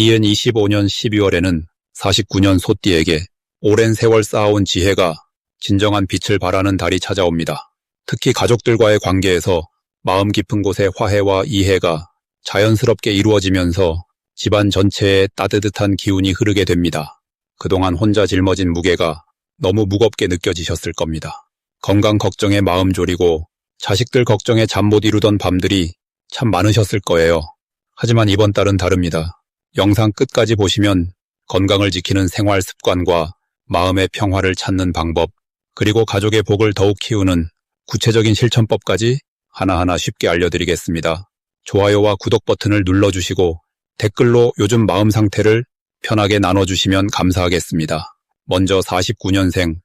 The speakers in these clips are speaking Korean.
이은 25년 12월에는 49년 소띠에게 오랜 세월 쌓아온 지혜가 진정한 빛을 발하는 달이 찾아옵니다. 특히 가족들과의 관계에서 마음 깊은 곳에 화해와 이해가 자연스럽게 이루어지면서 집안 전체에 따뜻한 기운이 흐르게 됩니다. 그동안 혼자 짊어진 무게가 너무 무겁게 느껴지셨을 겁니다. 건강 걱정에 마음 졸이고 자식들 걱정에 잠 못 이루던 밤들이 참 많으셨을 거예요. 하지만 이번 달은 다릅니다. 영상 끝까지 보시면 건강을 지키는 생활 습관과 마음의 평화를 찾는 방법, 그리고 가족의 복을 더욱 키우는 구체적인 실천법까지 하나하나 쉽게 알려드리겠습니다. 좋아요와 구독 버튼을 눌러주시고 댓글로 요즘 마음 상태를 편하게 나눠주시면 감사하겠습니다. 먼저 49년생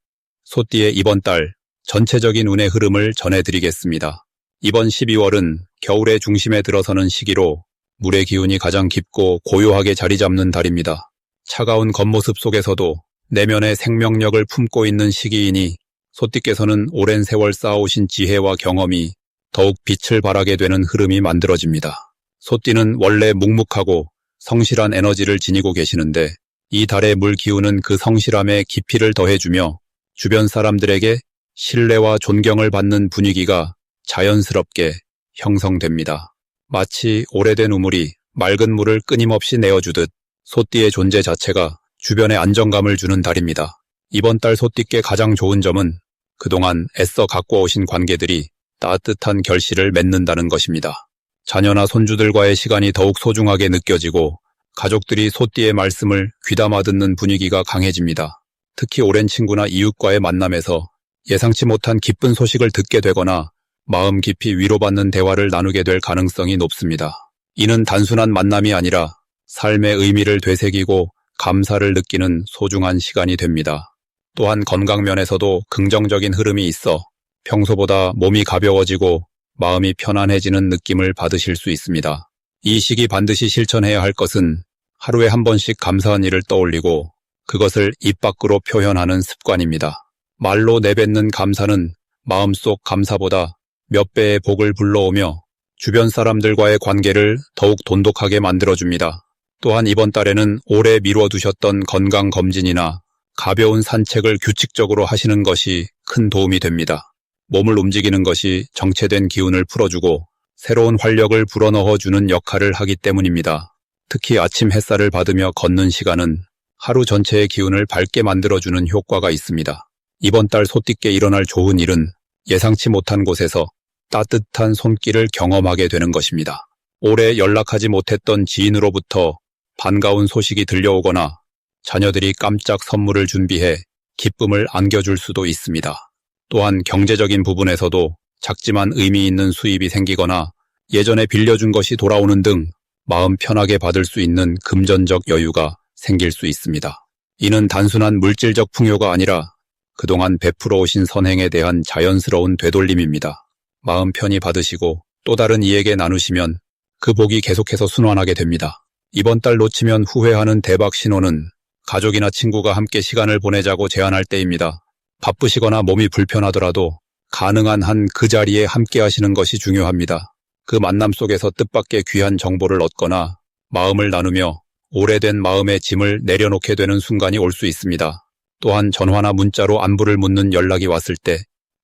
소띠의 이번 달 전체적인 운의 흐름을 전해드리겠습니다. 이번 12월은 겨울의 중심에 들어서는 시기로 물의 기운이 가장 깊고 고요하게 자리 잡는 달입니다. 차가운 겉모습 속에서도 내면의 생명력을 품고 있는 시기이니 소띠께서는 오랜 세월 쌓아오신 지혜와 경험이 더욱 빛을 발하게 되는 흐름이 만들어집니다. 소띠는 원래 묵묵하고 성실한 에너지를 지니고 계시는데 이 달의 물 기운은 그 성실함에 깊이를 더해주며 주변 사람들에게 신뢰와 존경을 받는 분위기가 자연스럽게 형성됩니다. 마치 오래된 우물이 맑은 물을 끊임없이 내어주듯 소띠의 존재 자체가 주변에 안정감을 주는 달입니다. 이번 달 소띠께 가장 좋은 점은 그동안 애써 가꿔오신 관계들이 따뜻한 결실을 맺는다는 것입니다. 자녀나 손주들과의 시간이 더욱 소중하게 느껴지고 가족들이 소띠의 말씀을 귀담아 듣는 분위기가 강해집니다. 특히 오랜 친구나 이웃과의 만남에서 예상치 못한 기쁜 소식을 듣게 되거나 마음 깊이 위로받는 대화를 나누게 될 가능성이 높습니다. 이는 단순한 만남이 아니라 삶의 의미를 되새기고 감사를 느끼는 소중한 시간이 됩니다. 또한 건강 면에서도 긍정적인 흐름이 있어 평소보다 몸이 가벼워지고 마음이 편안해지는 느낌을 받으실 수 있습니다. 이 시기 반드시 실천해야 할 것은 하루에 한 번씩 감사한 일을 떠올리고 그것을 입 밖으로 표현하는 습관입니다. 말로 내뱉는 감사는 마음속 감사보다 몇 배의 복을 불러오며 주변 사람들과의 관계를 더욱 돈독하게 만들어줍니다. 또한 이번 달에는 오래 미뤄두셨던 건강검진이나 가벼운 산책을 규칙적으로 하시는 것이 큰 도움이 됩니다. 몸을 움직이는 것이 정체된 기운을 풀어주고 새로운 활력을 불어넣어주는 역할을 하기 때문입니다. 특히 아침 햇살을 받으며 걷는 시간은 하루 전체의 기운을 밝게 만들어주는 효과가 있습니다. 이번 달 소띠께 일어날 좋은 일은 예상치 못한 곳에서 따뜻한 손길을 경험하게 되는 것입니다. 오래 연락하지 못했던 지인으로부터 반가운 소식이 들려오거나 자녀들이 깜짝 선물을 준비해 기쁨을 안겨줄 수도 있습니다. 또한 경제적인 부분에서도 작지만 의미 있는 수입이 생기거나 예전에 빌려준 것이 돌아오는 등 마음 편하게 받을 수 있는 금전적 여유가 생길 수 있습니다. 이는 단순한 물질적 풍요가 아니라 그동안 베풀어 오신 선행에 대한 자연스러운 되돌림입니다. 마음 편히 받으시고 또 다른 이에게 나누시면 그 복이 계속해서 순환하게 됩니다. 이번 달 놓치면 후회하는 대박 신호는 가족이나 친구가 함께 시간을 보내자고 제안할 때입니다. 바쁘시거나 몸이 불편하더라도 가능한 한 그 자리에 함께 하시는 것이 중요합니다. 그 만남 속에서 뜻밖의 귀한 정보를 얻거나 마음을 나누며 오래된 마음의 짐을 내려놓게 되는 순간이 올 수 있습니다. 또한 전화나 문자로 안부를 묻는 연락이 왔을 때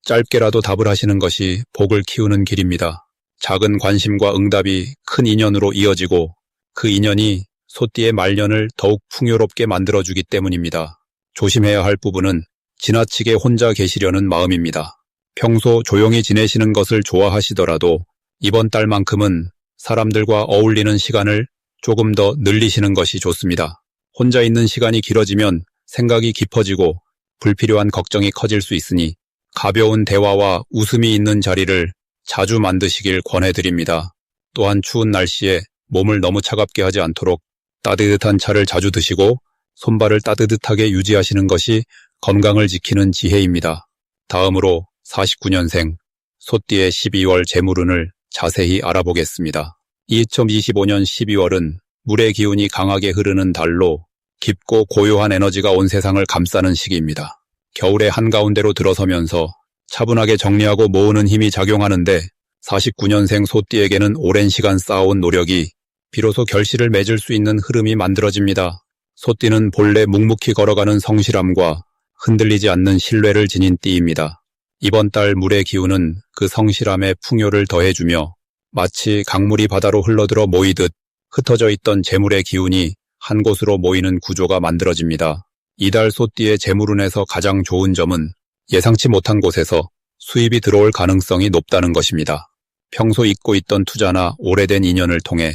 짧게라도 답을 하시는 것이 복을 키우는 길입니다. 작은 관심과 응답이 큰 인연으로 이어지고 그 인연이 소띠의 말년을 더욱 풍요롭게 만들어주기 때문입니다. 조심해야 할 부분은 지나치게 혼자 계시려는 마음입니다. 평소 조용히 지내시는 것을 좋아하시더라도 이번 달만큼은 사람들과 어울리는 시간을 조금 더 늘리시는 것이 좋습니다. 혼자 있는 시간이 길어지면 생각이 깊어지고 불필요한 걱정이 커질 수 있으니 가벼운 대화와 웃음이 있는 자리를 자주 만드시길 권해드립니다. 또한 추운 날씨에 몸을 너무 차갑게 하지 않도록 따뜻한 차를 자주 드시고 손발을 따뜻하게 유지하시는 것이 건강을 지키는 지혜입니다. 다음으로 49년생 소띠의 12월 재물운을 자세히 알아보겠습니다. 2025년 12월은 물의 기운이 강하게 흐르는 달로 깊고 고요한 에너지가 온 세상을 감싸는 시기입니다. 겨울의 한가운데로 들어서면서 차분하게 정리하고 모으는 힘이 작용하는데 49년생 소띠에게는 오랜 시간 쌓아온 노력이 비로소 결실을 맺을 수 있는 흐름이 만들어집니다. 소띠는 본래 묵묵히 걸어가는 성실함과 흔들리지 않는 신뢰를 지닌 띠입니다. 이번 달 물의 기운은 그 성실함에 풍요를 더해주며 마치 강물이 바다로 흘러들어 모이듯 흩어져 있던 재물의 기운이 한 곳으로 모이는 구조가 만들어집니다. 이달 소띠의 재물운에서 가장 좋은 점은 예상치 못한 곳에서 수입이 들어올 가능성이 높다는 것입니다. 평소 잊고 있던 투자나 오래된 인연을 통해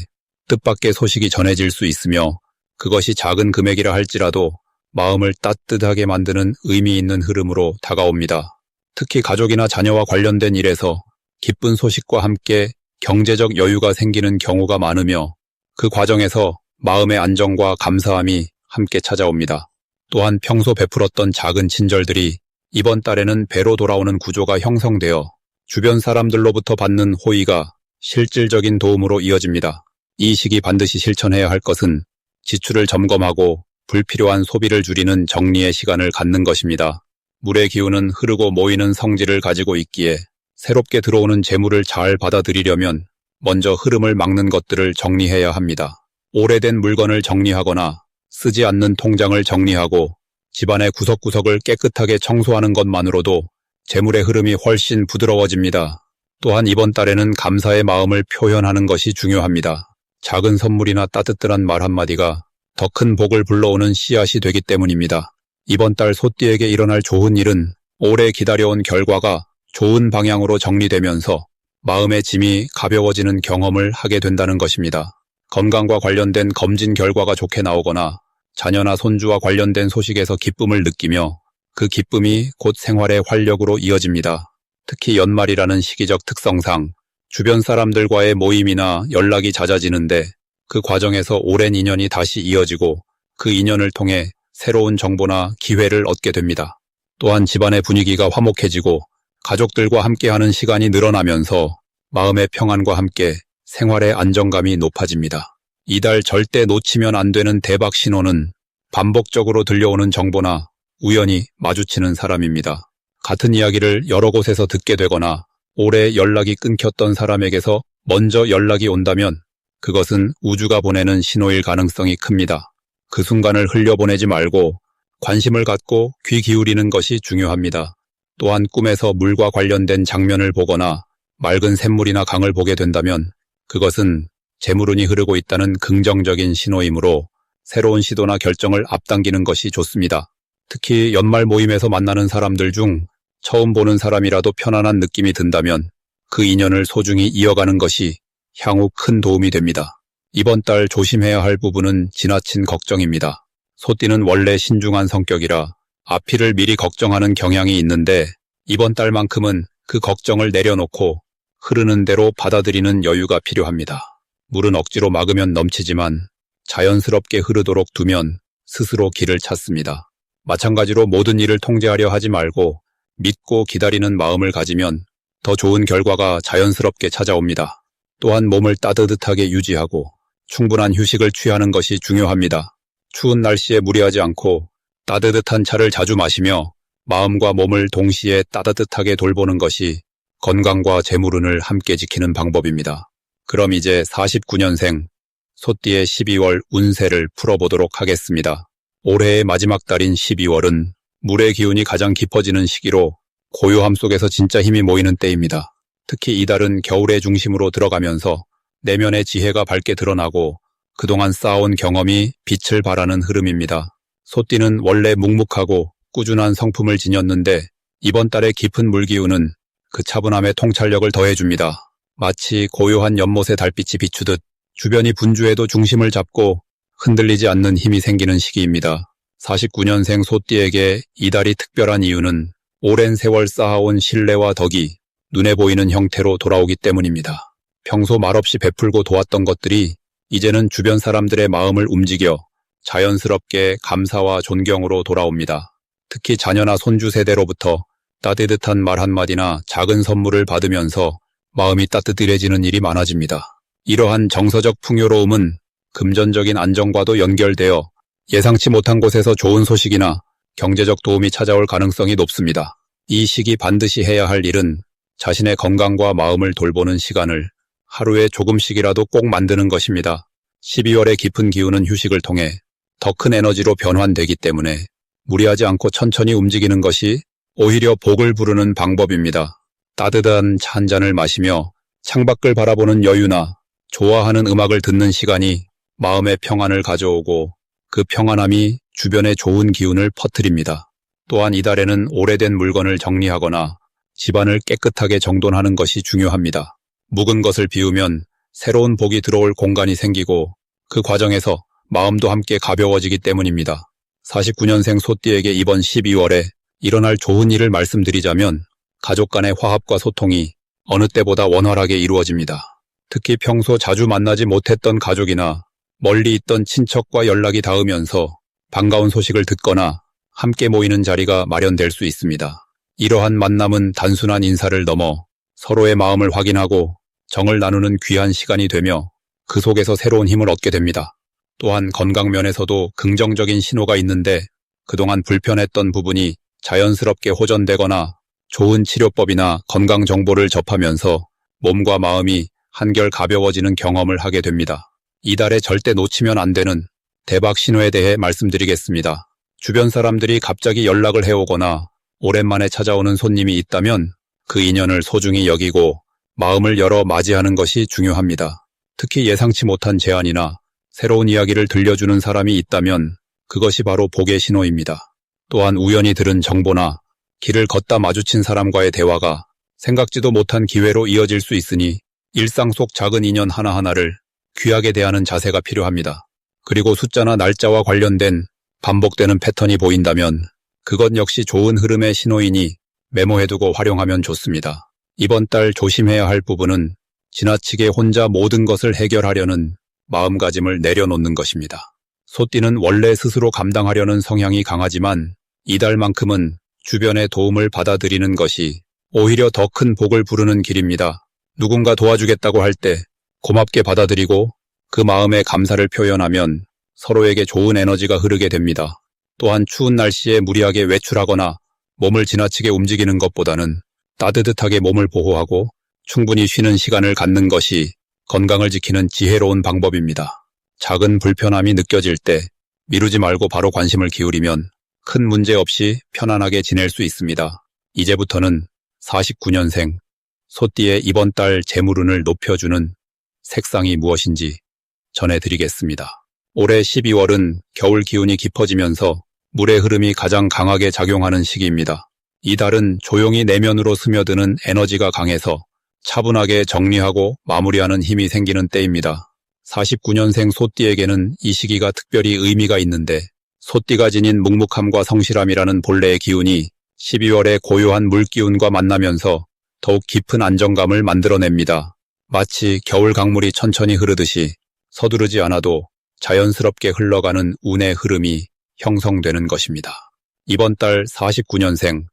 뜻밖의 소식이 전해질 수 있으며 그것이 작은 금액이라 할지라도 마음을 따뜻하게 만드는 의미 있는 흐름으로 다가옵니다. 특히 가족이나 자녀와 관련된 일에서 기쁜 소식과 함께 경제적 여유가 생기는 경우가 많으며 그 과정에서 마음의 안정과 감사함이 함께 찾아옵니다. 또한 평소 베풀었던 작은 친절들이 이번 달에는 배로 돌아오는 구조가 형성되어 주변 사람들로부터 받는 호의가 실질적인 도움으로 이어집니다. 이 시기 반드시 실천해야 할 것은 지출을 점검하고 불필요한 소비를 줄이는 정리의 시간을 갖는 것입니다. 물의 기운은 흐르고 모이는 성질을 가지고 있기에 새롭게 들어오는 재물을 잘 받아들이려면 먼저 흐름을 막는 것들을 정리해야 합니다. 오래된 물건을 정리하거나 쓰지 않는 통장을 정리하고 집안의 구석구석을 깨끗하게 청소하는 것만으로도 재물의 흐름이 훨씬 부드러워집니다. 또한 이번 달에는 감사의 마음을 표현하는 것이 중요합니다. 작은 선물이나 따뜻한 말 한마디가 더 큰 복을 불러오는 씨앗이 되기 때문입니다. 이번 달 소띠에게 일어날 좋은 일은 오래 기다려온 결과가 좋은 방향으로 정리되면서 마음의 짐이 가벼워지는 경험을 하게 된다는 것입니다. 건강과 관련된 검진 결과가 좋게 나오거나 자녀나 손주와 관련된 소식에서 기쁨을 느끼며 그 기쁨이 곧 생활의 활력으로 이어집니다. 특히 연말이라는 시기적 특성상 주변 사람들과의 모임이나 연락이 잦아지는데 그 과정에서 오랜 인연이 다시 이어지고 그 인연을 통해 새로운 정보나 기회를 얻게 됩니다. 또한 집안의 분위기가 화목해지고 가족들과 함께하는 시간이 늘어나면서 마음의 평안과 함께 생활의 안정감이 높아집니다. 이달 절대 놓치면 안 되는 대박 신호는 반복적으로 들려오는 정보나 우연히 마주치는 사람입니다. 같은 이야기를 여러 곳에서 듣게 되거나 오래 연락이 끊겼던 사람에게서 먼저 연락이 온다면 그것은 우주가 보내는 신호일 가능성이 큽니다. 그 순간을 흘려보내지 말고 관심을 갖고 귀 기울이는 것이 중요합니다. 또한 꿈에서 물과 관련된 장면을 보거나 맑은 샘물이나 강을 보게 된다면 그것은 재물운이 흐르고 있다는 긍정적인 신호이므로 새로운 시도나 결정을 앞당기는 것이 좋습니다. 특히 연말 모임에서 만나는 사람들 중 처음 보는 사람이라도 편안한 느낌이 든다면 그 인연을 소중히 이어가는 것이 향후 큰 도움이 됩니다. 이번 달 조심해야 할 부분은 지나친 걱정입니다. 소띠는 원래 신중한 성격이라 앞일을 미리 걱정하는 경향이 있는데 이번 달만큼은 그 걱정을 내려놓고 흐르는 대로 받아들이는 여유가 필요합니다. 물은 억지로 막으면 넘치지만 자연스럽게 흐르도록 두면 스스로 길을 찾습니다. 마찬가지로 모든 일을 통제하려 하지 말고 믿고 기다리는 마음을 가지면 더 좋은 결과가 자연스럽게 찾아옵니다. 또한 몸을 따뜻하게 유지하고 충분한 휴식을 취하는 것이 중요합니다. 추운 날씨에 무리하지 않고 따뜻한 차를 자주 마시며 마음과 몸을 동시에 따뜻하게 돌보는 것이 건강과 재물운을 함께 지키는 방법입니다. 그럼 이제 49년생 소띠의 12월 운세를 풀어보도록 하겠습니다. 올해의 마지막 달인 12월은 물의 기운이 가장 깊어지는 시기로 고요함 속에서 진짜 힘이 모이는 때입니다. 특히 이달은 겨울의 중심으로 들어가면서 내면의 지혜가 밝게 드러나고 그동안 쌓아온 경험이 빛을 발하는 흐름입니다. 소띠는 원래 묵묵하고 꾸준한 성품을 지녔는데 이번 달의 깊은 물기운은 그 차분함에 통찰력을 더해줍니다. 마치 고요한 연못의 달빛이 비추듯 주변이 분주해도 중심을 잡고 흔들리지 않는 힘이 생기는 시기입니다. 49년생 소띠에게 이달이 특별한 이유는 오랜 세월 쌓아온 신뢰와 덕이 눈에 보이는 형태로 돌아오기 때문입니다. 평소 말없이 베풀고 도왔던 것들이 이제는 주변 사람들의 마음을 움직여 자연스럽게 감사와 존경으로 돌아옵니다. 특히 자녀나 손주 세대로부터 따뜻한 말 한마디나 작은 선물을 받으면서 마음이 따뜻해지는 일이 많아집니다. 이러한 정서적 풍요로움은 금전적인 안정과도 연결되어 예상치 못한 곳에서 좋은 소식이나 경제적 도움이 찾아올 가능성이 높습니다. 이 시기 반드시 해야 할 일은 자신의 건강과 마음을 돌보는 시간을 하루에 조금씩이라도 꼭 만드는 것입니다. 12월의 깊은 기운은 휴식을 통해 더 큰 에너지로 변환되기 때문에 무리하지 않고 천천히 움직이는 것이 오히려 복을 부르는 방법입니다. 따뜻한 차 한 잔을 마시며 창밖을 바라보는 여유나 좋아하는 음악을 듣는 시간이 마음의 평안을 가져오고 그 평안함이 주변에 좋은 기운을 퍼뜨립니다. 또한 이달에는 오래된 물건을 정리하거나 집안을 깨끗하게 정돈하는 것이 중요합니다. 묵은 것을 비우면 새로운 복이 들어올 공간이 생기고 그 과정에서 마음도 함께 가벼워지기 때문입니다. 49년생 소띠에게 이번 12월에 일어날 좋은 일을 말씀드리자면 가족 간의 화합과 소통이 어느 때보다 원활하게 이루어집니다. 특히 평소 자주 만나지 못했던 가족이나 멀리 있던 친척과 연락이 닿으면서 반가운 소식을 듣거나 함께 모이는 자리가 마련될 수 있습니다. 이러한 만남은 단순한 인사를 넘어 서로의 마음을 확인하고 정을 나누는 귀한 시간이 되며 그 속에서 새로운 힘을 얻게 됩니다. 또한 건강 면에서도 긍정적인 신호가 있는데 그동안 불편했던 부분이 자연스럽게 호전되거나 좋은 치료법이나 건강 정보를 접하면서 몸과 마음이 한결 가벼워지는 경험을 하게 됩니다. 이달에 절대 놓치면 안 되는 대박 신호에 대해 말씀드리겠습니다. 주변 사람들이 갑자기 연락을 해오거나 오랜만에 찾아오는 손님이 있다면 그 인연을 소중히 여기고 마음을 열어 맞이하는 것이 중요합니다. 특히 예상치 못한 제안이나 새로운 이야기를 들려주는 사람이 있다면 그것이 바로 복의 신호입니다. 또한 우연히 들은 정보나 길을 걷다 마주친 사람과의 대화가 생각지도 못한 기회로 이어질 수 있으니 일상 속 작은 인연 하나하나를 귀하게 대하는 자세가 필요합니다. 그리고 숫자나 날짜와 관련된 반복되는 패턴이 보인다면 그것 역시 좋은 흐름의 신호이니 메모해두고 활용하면 좋습니다. 이번 달 조심해야 할 부분은 지나치게 혼자 모든 것을 해결하려는 마음가짐을 내려놓는 것입니다. 소띠는 원래 스스로 감당하려는 성향이 강하지만 이달만큼은 주변의 도움을 받아들이는 것이 오히려 더 큰 복을 부르는 길입니다. 누군가 도와주겠다고 할 때 고맙게 받아들이고 그 마음에 감사를 표현하면 서로에게 좋은 에너지가 흐르게 됩니다. 또한 추운 날씨에 무리하게 외출하거나 몸을 지나치게 움직이는 것보다는 따뜻하게 몸을 보호하고 충분히 쉬는 시간을 갖는 것이 건강을 지키는 지혜로운 방법입니다. 작은 불편함이 느껴질 때 미루지 말고 바로 관심을 기울이면 큰 문제 없이 편안하게 지낼 수 있습니다. 이제부터는 49년생 소띠의 이번 달 재물운을 높여주는 색상이 무엇인지 전해드리겠습니다. 올해 12월은 겨울 기운이 깊어지면서 물의 흐름이 가장 강하게 작용하는 시기입니다. 이 달은 조용히 내면으로 스며드는 에너지가 강해서 차분하게 정리하고 마무리하는 힘이 생기는 때입니다. 49년생 소띠에게는 이 시기가 특별히 의미가 있는데 소띠가 지닌 묵묵함과 성실함이라는 본래의 기운이 12월의 고요한 물기운과 만나면서 더욱 깊은 안정감을 만들어냅니다. 마치 겨울 강물이 천천히 흐르듯이 서두르지 않아도 자연스럽게 흘러가는 운의 흐름이 형성되는 것입니다. 이번 달 49년생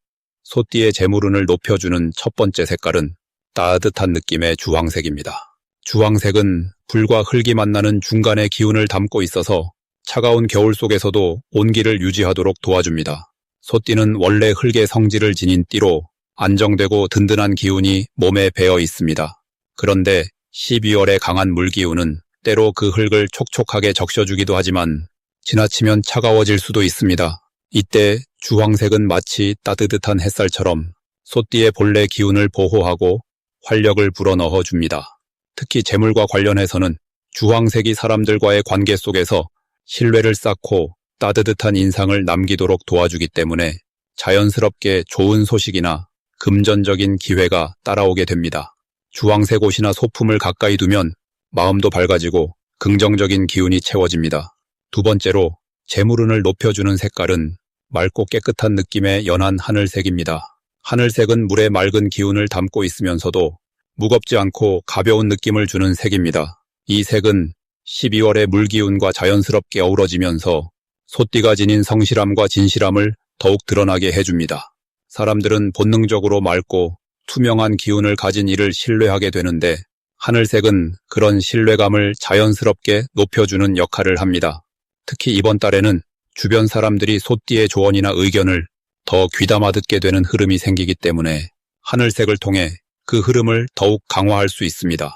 소띠의 재물운을 높여주는 첫 번째 색깔은 따뜻한 느낌의 주황색입니다. 주황색은 불과 흙이 만나는 중간의 기운을 담고 있어서 차가운 겨울 속에서도 온기를 유지하도록 도와줍니다. 소띠는 원래 흙의 성질을 지닌 띠로 안정되고 든든한 기운이 몸에 배어 있습니다. 그런데 12월의 강한 물기운은 때로 그 흙을 촉촉하게 적셔주기도 하지만 지나치면 차가워질 수도 있습니다. 이때 주황색은 마치 따뜻한 햇살처럼 소띠의 본래 기운을 보호하고 활력을 불어넣어 줍니다. 특히 재물과 관련해서는 주황색이 사람들과의 관계 속에서 신뢰를 쌓고 따뜻한 인상을 남기도록 도와주기 때문에 자연스럽게 좋은 소식이나 금전적인 기회가 따라오게 됩니다. 주황색 옷이나 소품을 가까이 두면 마음도 밝아지고 긍정적인 기운이 채워집니다. 두 번째로 재물운을 높여주는 색깔은 맑고 깨끗한 느낌의 연한 하늘색입니다. 하늘색은 물의 맑은 기운을 담고 있으면서도 무겁지 않고 가벼운 느낌을 주는 색입니다. 이 색은 12월의 물기운과 자연스럽게 어우러지면서 소띠가 지닌 성실함과 진실함을 더욱 드러나게 해줍니다. 사람들은 본능적으로 맑고 투명한 기운을 가진 이를 신뢰하게 되는데 하늘색은 그런 신뢰감을 자연스럽게 높여주는 역할을 합니다. 특히 이번 달에는 주변 사람들이 소띠의 조언이나 의견을 더 귀담아 듣게 되는 흐름이 생기기 때문에 하늘색을 통해 그 흐름을 더욱 강화할 수 있습니다.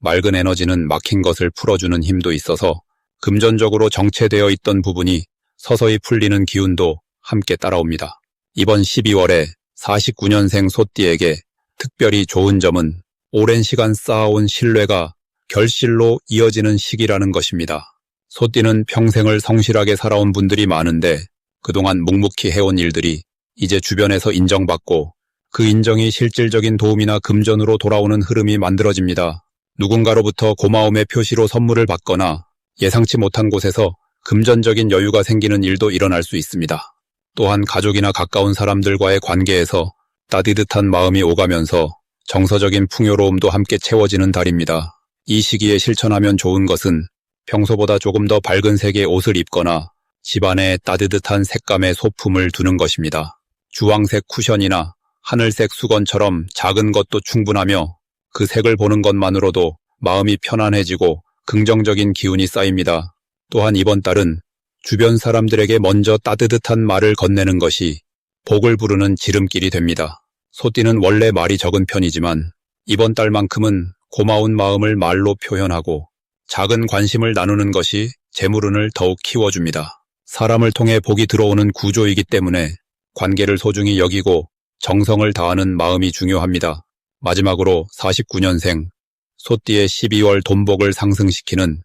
맑은 에너지는 막힌 것을 풀어주는 힘도 있어서 금전적으로 정체되어 있던 부분이 서서히 풀리는 기운도 함께 따라옵니다. 이번 12월에 49년생 소띠에게 특별히 좋은 점은 오랜 시간 쌓아온 신뢰가 결실로 이어지는 시기라는 것입니다. 소띠는 평생을 성실하게 살아온 분들이 많은데 그동안 묵묵히 해온 일들이 이제 주변에서 인정받고 그 인정이 실질적인 도움이나 금전으로 돌아오는 흐름이 만들어집니다. 누군가로부터 고마움의 표시로 선물을 받거나 예상치 못한 곳에서 금전적인 여유가 생기는 일도 일어날 수 있습니다. 또한 가족이나 가까운 사람들과의 관계에서 따뜻한 마음이 오가면서 정서적인 풍요로움도 함께 채워지는 달입니다. 이 시기에 실천하면 좋은 것은 평소보다 조금 더 밝은 색의 옷을 입거나 집안에 따뜻한 색감의 소품을 두는 것입니다. 주황색 쿠션이나 하늘색 수건처럼 작은 것도 충분하며 그 색을 보는 것만으로도 마음이 편안해지고 긍정적인 기운이 쌓입니다. 또한 이번 달은 주변 사람들에게 먼저 따뜻한 말을 건네는 것이 복을 부르는 지름길이 됩니다. 소띠는 원래 말이 적은 편이지만 이번 달만큼은 고마운 마음을 말로 표현하고 작은 관심을 나누는 것이 재물운을 더욱 키워줍니다. 사람을 통해 복이 들어오는 구조이기 때문에 관계를 소중히 여기고 정성을 다하는 마음이 중요합니다. 마지막으로 49년생 소띠의 12월 돈복을 상승시키는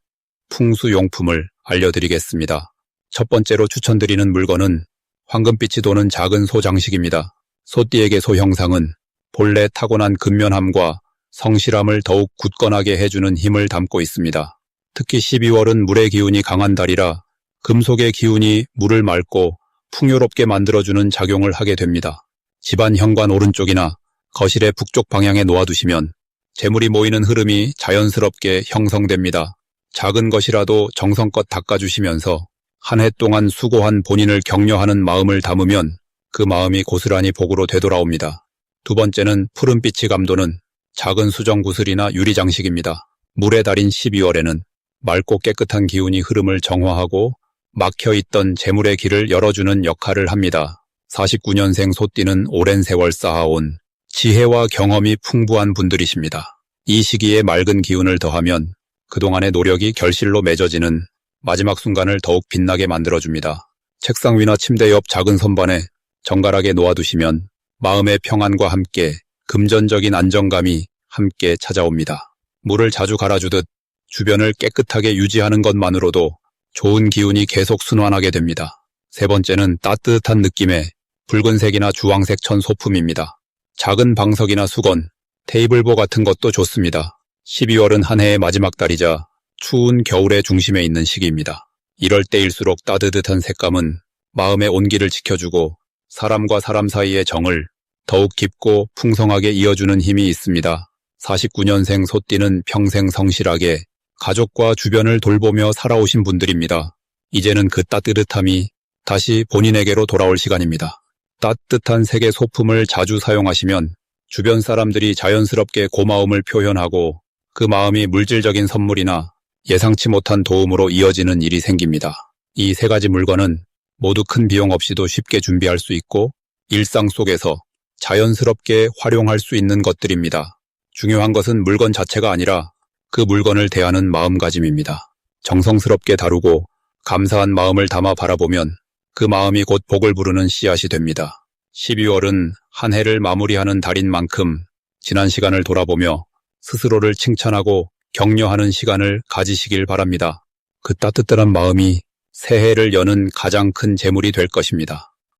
풍수용품을 알려드리겠습니다. 첫 번째로 추천드리는 물건은 황금빛이 도는 작은 소 장식입니다. 소띠에게 소 형상은 본래 타고난 근면함과 성실함을 더욱 굳건하게 해주는 힘을 담고 있습니다. 특히 12월은 물의 기운이 강한 달이라 금속의 기운이 물을 맑고 풍요롭게 만들어주는 작용을 하게 됩니다. 집안 현관 오른쪽이나 거실의 북쪽 방향에 놓아두시면 재물이 모이는 흐름이 자연스럽게 형성됩니다. 작은 것이라도 정성껏 닦아주시면서 한 해 동안 수고한 본인을 격려하는 마음을 담으면 그 마음이 고스란히 복으로 되돌아옵니다. 두 번째는 푸른빛이 감도는 작은 수정 구슬이나 유리 장식입니다. 물의 달인 12월에는 맑고 깨끗한 기운이 흐름을 정화하고 막혀있던 재물의 길을 열어주는 역할을 합니다. 49년생 소띠는 오랜 세월 쌓아온 지혜와 경험이 풍부한 분들이십니다. 이 시기에 맑은 기운을 더하면 그동안의 노력이 결실로 맺어지는 마지막 순간을 더욱 빛나게 만들어줍니다. 책상 위나 침대 옆 작은 선반에 정갈하게 놓아두시면 마음의 평안과 함께 금전적인 안정감이 함께 찾아옵니다. 물을 자주 갈아주듯 주변을 깨끗하게 유지하는 것만으로도 좋은 기운이 계속 순환하게 됩니다. 세 번째는 따뜻한 느낌의 붉은색이나 주황색 천 소품입니다. 작은 방석이나 수건, 테이블보 같은 것도 좋습니다. 12월은 한 해의 마지막 달이자 추운 겨울의 중심에 있는 시기입니다. 이럴 때일수록 따뜻한 색감은 마음의 온기를 지켜주고 사람과 사람 사이의 정을 더욱 깊고 풍성하게 이어주는 힘이 있습니다. 49년생 소띠는 평생 성실하게 가족과 주변을 돌보며 살아오신 분들입니다. 이제는 그 따뜻함이 다시 본인에게로 돌아올 시간입니다. 따뜻한 색의 소품을 자주 사용하시면 주변 사람들이 자연스럽게 고마움을 표현하고 그 마음이 물질적인 선물이나 예상치 못한 도움으로 이어지는 일이 생깁니다. 이 세 가지 물건은 모두 큰 비용 없이도 쉽게 준비할 수 있고 일상 속에서 자연스럽게 활용할 수 있는 것들입니다. 중요한 것은 물건 자체가 아니라 그 물건을 대하는 마음가짐입니다. 정성스럽게 다루고 감사한 마음을 담아 바라보면 그 마음이 곧 복을 부르는 씨앗이 됩니다. 12월은 한 해를 마무리하는 달인 만큼 지난 시간을 돌아보며 스스로를 칭찬하고 격려하는 시간을 가지시길 바랍니다. 그 따뜻한 마음이 새해를 여는 가장 큰 재물이 될 것입니다.